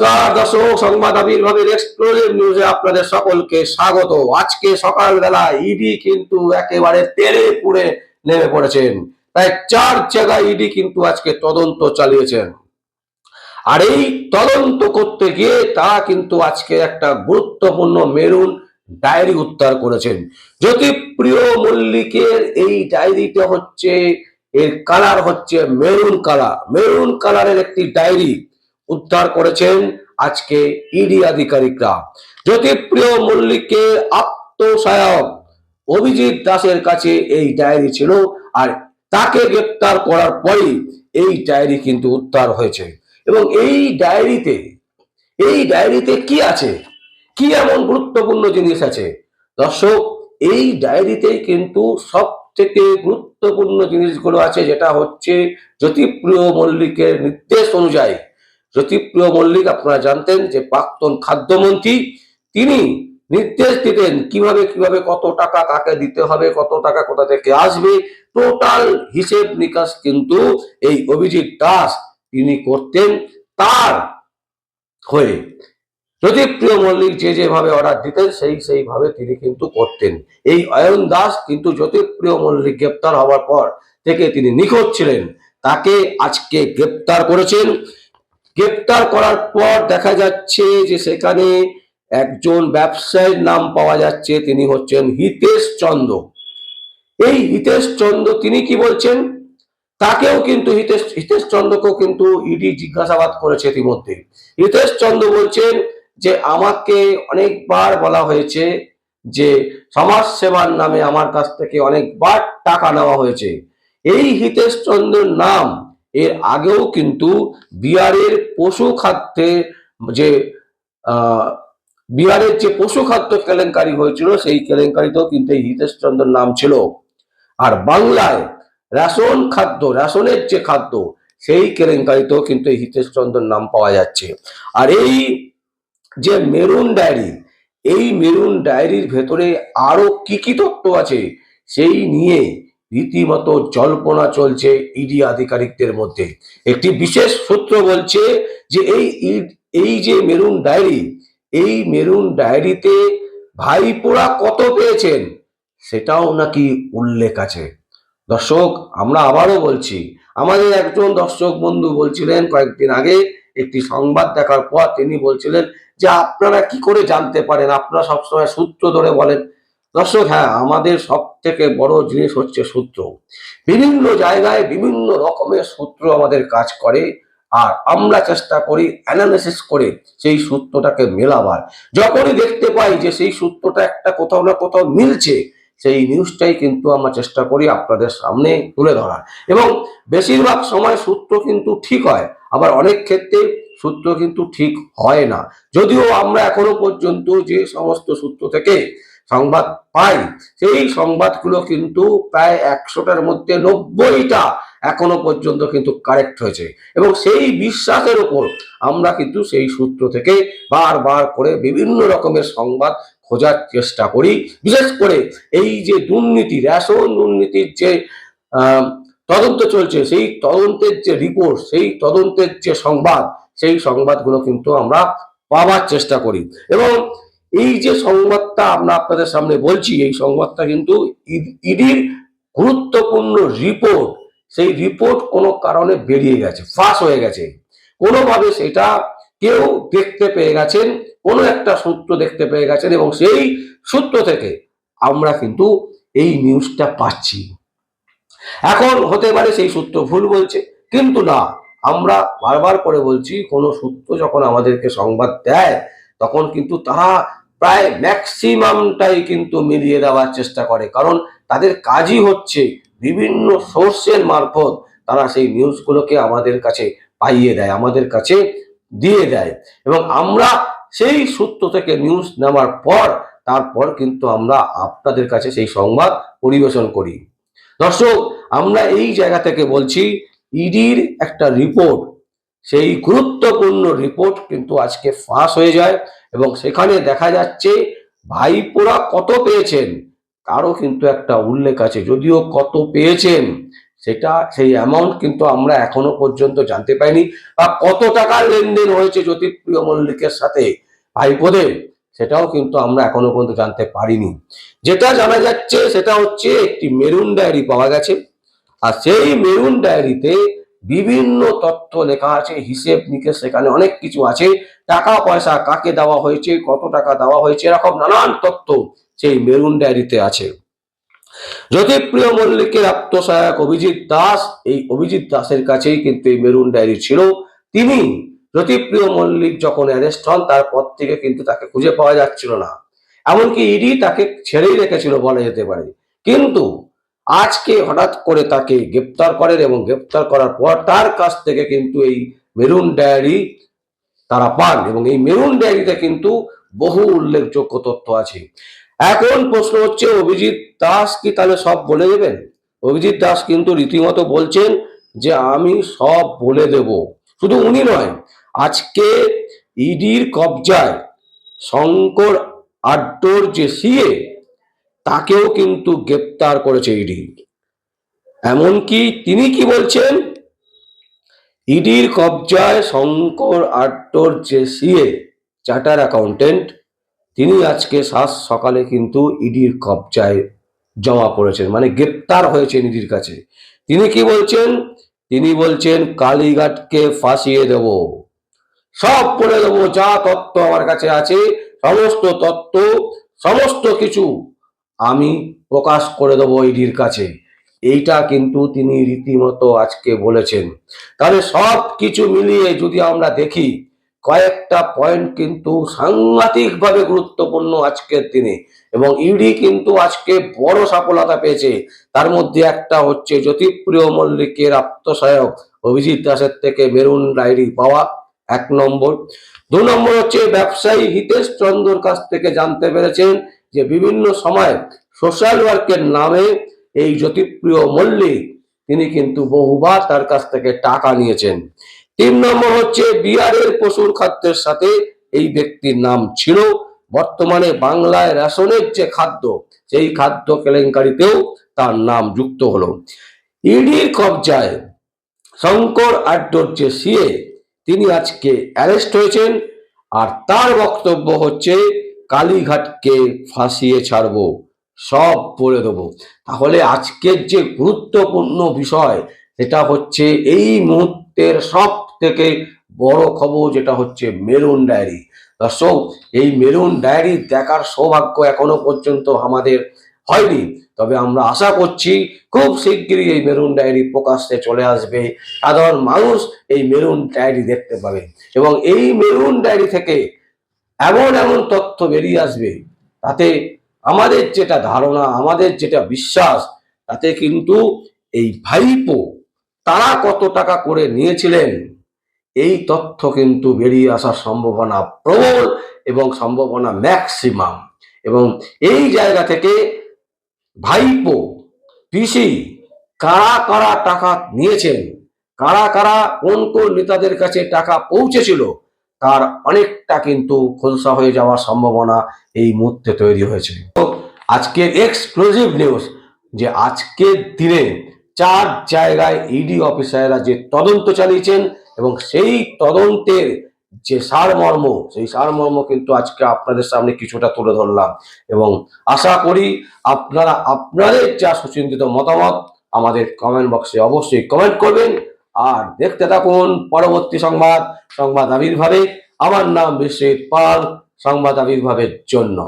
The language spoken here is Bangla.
নমস্কার, দর্শক সংবাদ আবির্ভাবের এক্সক্লুসিভ নিউজে আপনাদের সকলকে স্বাগত। আজকে সকালবেলা ইডি কিন্তু একেবারে তেরে পুড়ে নেমে পড়েছেন। প্রায় চার জায়গায় ইডি কিন্তু আজকে তদন্ত চালিয়েছেন। আর এই তদন্ত করতে গিয়ে তারা কিন্তু আজকে একটা গুরুত্বপূর্ণ মেরুন ডায়েরি উদ্ধার করেছেন। জ্যোতিপ্রিয় মল্লিকের এই ডায়েরিটা হচ্ছে, এর কালার হচ্ছে মেরুন কালার মেরুন কালারের একটি ডায়েরি উদ্ধার করেছেন আজকে ইডি আধিকারিকরা। জ্যোতিপ্রিয় মল্লিকের আত্মসহায়ক অভিজিৎ দাসের কাছে এই ডায়েরি ছিল আর তাকে গ্রেপ্তার করার পরেই এই ডায়েরি কিন্তু উদ্ধার হয়েছে। এবং এই ডায়েরিতে এই ডায়েরিতে কি আছে? কি এমন গুরুত্বপূর্ণ জিনিস আছে? দর্শক, এই ডায়েরিতে কিন্তু সব থেকে গুরুত্বপূর্ণ জিনিসগুলো আছে, যেটা হচ্ছে জ্যোতিপ্রিয় মল্লিকের নির্দেশ অনুযায়ী জ্যোতিপ্রিয় মল্লিক, আপনারা জানতেন যে প্রাক্তন খাদ্যমন্ত্রী, তিনি নির্দেশ দিতেন কীভাবে কীভাবে, কত টাকা কাকে দিতে হবে, কত টাকা কোথা থেকে আসবে। টোটাল হিসেব নিকাশ কিন্তু এই অভিজিৎ দাস তিনি করতেন তার হয়ে। জ্যোতিপ্রিয় মল্লিক যে যেভাবে অর্ডার দিতেন, সেই সেইভাবে তিনি কিন্তু করতেন। এই অয়ন দাস কিন্তু জ্যোতিপ্রিয় মল্লিক গ্রেপ্তার হওয়ার পর থেকে তিনি নিখোঁজ ছিলেন। তাকে আজকে গ্রেপ্তার করেছেন। গ্রেপ্তার করার পর দেখা যাচ্ছে যে সেখানে একজন ব্যবসায়ীর নাম পাওয়া যাচ্ছে, তিনি হচ্ছেন হিতেশ চন্দ্র। এই হিতেশ চন্দ্র তিনি কি বলছেন? তাকেও কিন্তু হিতেশ হিতেশ চন্দ্রকেও কিন্তু ইডি জিজ্ঞাসাবাদ করেছে ইতিমধ্যে। হিতেশ চন্দ্র বলছেন যে, আমাকে অনেকবার বলা হয়েছে যে, সমাজ সেবার নামে আমার কাছ থেকে অনেকবার টাকা নেওয়া হয়েছে। এই হিতেশ চন্দ্রের নাম এর আগেও কিন্তু বিহারের পশু খাদ্যে যে বিহারের যে পশু খাদ্য কেলেঙ্কারি হয়েছিল, সেই কেলেঙ্কারিতেও কিন্তু এই হিতেশ নাম ছিল। আর বাংলায় রেশন খাদ্য, রেশনের যে খাদ্য, সেই কেলেঙ্কারিতেও কিন্তু এই হিতেশ নাম পাওয়া যাচ্ছে। আর এই যে মেরুন ডায়েরি, এই মেরুন ডায়েরির ভেতরে আরও কি কি তথ্য আছে, সেই নিয়ে রীতিমতো জল্পনা চলছে ইডি আধিকারিকদের মধ্যে। একটি বিশেষ সূত্র বলছে যে এই এই যে মেরুন ডায়েরি, এই মেরুন ডায়েরিতে ভাইপোরা কত পেয়েছেন সেটাও নাকি উল্লেখ আছে। দর্শক, আমরা আবারও বলছি, আমাদের একজন দর্শক বন্ধু বলছিলেন কয়েকদিন আগে, একটি সংবাদ দেখার পর তিনি বলছিলেন যে আপনারা কি করে জানতে পারেন? আপনারা সবসময় সূত্র ধরে বলেন। দর্শক হ্যাঁ আমাদের সব থেকে বড় জিনিস হচ্ছে সূত্র। বিভিন্ন জায়গায় বিভিন্ন রকমের সূত্র আমাদের কাজ করে, আর আমরা চেষ্টা করি অ্যানালিসিস করে সেই সূত্রটাকে মেলাবার। যখনই দেখতে পাই যে সেই সূত্রটা একটা কোথাও না কোথাও মিলছে, সেই নিউজটাই কিন্তু আমরা চেষ্টা করি আপনাদের সামনে তুলে ধরার। এবং বেশিরভাগ সময় সূত্র কিন্তু ঠিক হয়, আবার অনেক ক্ষেত্রে সূত্র কিন্তু ঠিক হয় না। যদিও আমরা এখনও পর্যন্ত যে সমস্ত সূত্র থেকে সংবাদ পাই। সেই সংবাদগুলো কিন্তু প্রায় একশোটার মধ্যে নব্বইটা এখনও পর্যন্ত কিন্তু কারেক্ট হয়েছে। এবং সেই বিশ্বাসের উপর আমরা কিন্তু সেই সূত্র থেকে বারবার করে বিভিন্ন রকমের সংবাদ খোঁজার চেষ্টা করি। বিশেষ করে এই যে দুর্নীতি, রেশন দুর্নীতির যে তদন্ত চলছে, সেই তদন্তের যে রিপোর্ট সেই তদন্তের যে সংবাদ, সেই সংবাদগুলো কিন্তু আমরা পাওয়ার চেষ্টা করি। এবং এই যে সংবাদটা আমরা আপনাদের সামনে বলছি, এই সংবাদটা কিন্তু ইডির গুরুত্বপূর্ণ রিপোর্ট সেই রিপোর্ট কোনো কারণে বেরিয়ে গেছে, ফাঁস হয়ে গেছে। কোনোভাবে সেটা কেউ দেখতে পেয়ে গেছেন, কোনো একটা সূত্র দেখতে পেয়ে গেছেন এবং সেই সূত্র থেকে আমরা কিন্তু এই নিউজটা পাচ্ছি। এখন হতে পারে সেই সূত্র ভুল বলছে, কিন্তু না, আমরা বারবার করে বলছি, কোনো সূত্র যখন আমাদেরকে সংবাদ দেয়, তখন কিন্তু তারা প্রায় ম্যাক্সিমামটাই কিন্তু মিলিয়ে দেওয়ার চেষ্টা করে। কারণ তাদের কাজই হচ্ছে বিভিন্ন সোর্সের মারফত তারা সেই নিউজগুলোকে আমাদের কাছে পাইয়ে দেয়, আমাদের কাছে দিয়ে দেয়। এবং আমরা সেই সূত্র থেকে নিউজ নেওয়ার পর, তারপর কিন্তু আমরা আপনাদের কাছে সেই সংবাদ পরিবেশন করি। দর্শক, আমরা এই জায়গা থেকে বলছি ইডির একটা রিপোর্ট সেই গুরুত্বপূর্ণ রিপোর্ট কিন্তু আজকে ফাঁস হয়ে যায় এবং সেখানে দেখা যাচ্ছে ভাইপোরা কত পেয়েছেন? তারও কিন্তু একটা উল্লেখ আছে, যদিও কত পেয়েছেন সেটা সেই অ্যামাউন্ট কিন্তু আমরা এখনও পর্যন্ত জানতে পাইনি। বা কত টাকার লেনদেন হয়েছে জ্যোতিপ্রিয় মল্লিকের সাথে ভাইপোদের সেটাও কিন্তু আমরা এখনও পর্যন্ত জানতে পারিনি। যেটা জানা যাচ্ছে সেটা হচ্ছে একটি মেরুন ডায়েরি পাওয়া গেছে। আর সেই মেরুন ডায়েরিতে বিভিন্ন তথ্য লেখা আছে, হিসেব নিকেশ সেখানে অনেক কিছু আছে। টাকা পয়সা কাকে দেওয়া হয়েছে, কত টাকা দেওয়া হয়েছে, এরকম নানান তথ্য সেই মেরুন ডায়েরিতে আছে। জ্যোতিপ্রিয় মল্লিকের আত্মসহায়ক অভিজিৎ দাস, এই অভিজিৎ দাসের কাছেই কিন্তু এই মেরুন ডায়েরি ছিল। তিনি জ্যোতিপ্রিয় মল্লিক যখন অ্যারেস্ট হন, তারপর থেকে কিন্তু তাকে খুঁজে পাওয়া যাচ্ছিল না। এমনকি ইডি তাকে ছেড়েই রেখেছিল বলা যেতে পারে। কিন্তু আজকে হঠাৎ করে তাকে গ্রেপ্তার করেন এবং গ্রেপ্তার করার পর তার কাছ থেকে কিন্তু এই মেরুন ডায়েরি তারা পান এবং এই মেরুন ডায়েরিতে কিন্তু বহু উল্লেখযোগ্য তথ্য আছে। এখন প্রশ্ন হচ্ছে, অভিজিৎ দাস কি তাহলে সব বলে দেবেন? অভিজিৎ দাস কিন্তু রীতিমতো বলছেন যে, আমি সব বলে দেব। শুধু উনি নয়, আজকে ইডির কবজায় শঙ্কর আড্ডোর যে সিএ তাকেও কিন্তু গ্রেপ্তার করেছে ইডি। এমনকি তিনি কি বলছেন? ইডির কবজায় শঙ্কর আড্ডোর যে সিএ চার্টার অ্যাকাউন্টেন্ট, তিনি আজকে সাত সকালে কিন্তু ইডির কবজায় জমা পড়েছেন মানে গ্রেপ্তার হয়েছেন ইডির কাছে। তিনি কি বলছেন? তিনি বলছেন, কালীঘাটকে ফাঁসিয়ে দেব। সব বলে দেবো, যা তত্ত্ব আমার কাছে আছে, সমস্ত তত্ত্ব, সমস্ত কিছু। আমি প্রকাশ করে দেবো ইডির কাছে। এইটা কিন্তু তিনি রীতিমতো আজকে বলেছেন। তাহলে সব কিছু মিলিয়ে যদি আমরা দেখি, কয়েকটা পয়েন্ট কিন্তু সাংঘাতিকভাবে গুরুত্বপূর্ণ আজকের দিনে। এবং ইডি কিন্তু আজকে বড় সফলতা পেয়েছে। তার মধ্যে একটা হচ্ছে জ্যোতিপ্রিয় মল্লিকের আত্মসহায়ক অভিজিৎ দাসের থেকে মেরুন ডায়েরি পাওয়া। এক নম্বর। দু নম্বর হচ্ছে ব্যবসায়ী হিতেশ চন্দ্রর কাছ থেকে জানতে পেরেছেন যে বিভিন্ন সময় সোশ্যাল ওয়ার্কের নামে এই জ্যোতিপ্রিয় মল্লিক, তিনি কিন্তু বহুবার তার কাছ থেকে টাকা নিয়েছেন। তিন নম্বর হচ্ছে বিহারের পশুর খাদ্যের সাথে এই ব্যক্তির নাম ছিল। বর্তমানে বাংলায় রেশনের যে খাদ্য, সেই খাদ্য কেলেঙ্কারিতেও তার নাম যুক্ত হলো। ইডির কবজায় শঙ্কর আড্ডর যে সিএ তিনি আজকে অ্যারেস্ট হয়েছেন আর তার বক্তব্য হচ্ছে, কালীঘাটকে ফাঁসিয়ে ছাড়বো, সব বলে দেবো। তাহলে আজকের যে গুরুত্বপূর্ণ বিষয়, সেটা হচ্ছে এই মুহূর্তের সব থেকে বড় খবর, যেটা হচ্ছে মেরুন ডায়েরি। দর্শক, এই মেরুন ডায়েরি দেখার সৌভাগ্য এখনও পর্যন্ত আমাদের হয়নি। তবে আমরা আশা করছি খুব শিগগিরই এই মেরুন ডায়েরি প্রকাশ্যে চলে আসবে। সাধারণ মানুষ এই মেরুন ডায়েরি দেখতে পাবে এবং এই মেরুন ডায়েরি থেকে এমন এমন তথ্য বেরিয়ে আসবে তাতে আমাদের যেটা ধারণা, আমাদের যেটা বিশ্বাস, তাতে কিন্তু এই ভাইপো তারা কত টাকা করে নিয়েছিলেন, এই তথ্য কিন্তু বেরিয়ে আসার সম্ভাবনা প্রবল এবং সম্ভাবনা ম্যাক্সিমাম এবং এই জায়গা থেকে ভাইপো, পিসি, কারা কারা টাকা নিয়েছেন? কারা কারা কোন কোন নেতাদের কাছে টাকা পৌঁছেছিল? তার অনেকটা কিন্তু খোলসা হয়ে যাওয়ার সম্ভাবনা এই মুহূর্তে তৈরি হয়েছে। আজকের এক্সক্লুসিভ নিউজ যে আজকের দিনে চার জায়গায় ইডি অফিসাররা যে তদন্ত চালিয়েছেন এবং সেই তদন্তের যে সারমর্ম, সেই সারমর্ম কিন্তু আজকে আপনাদের সামনে কিছুটা তুলে ধরলাম। এবং আশা করি আপনারা, আপনাদের যা সুচিন্তিত মতামত আমাদের কমেন্ট বক্সে অবশ্যই কমেন্ট করবেন। আর দেখতে থাকুন পরবর্তী সংবাদ সংবাদ আবির্ভাবে। আমার নাম বিশ্বজিৎ পাল, সংবাদ আবির্ভাবের জন্য।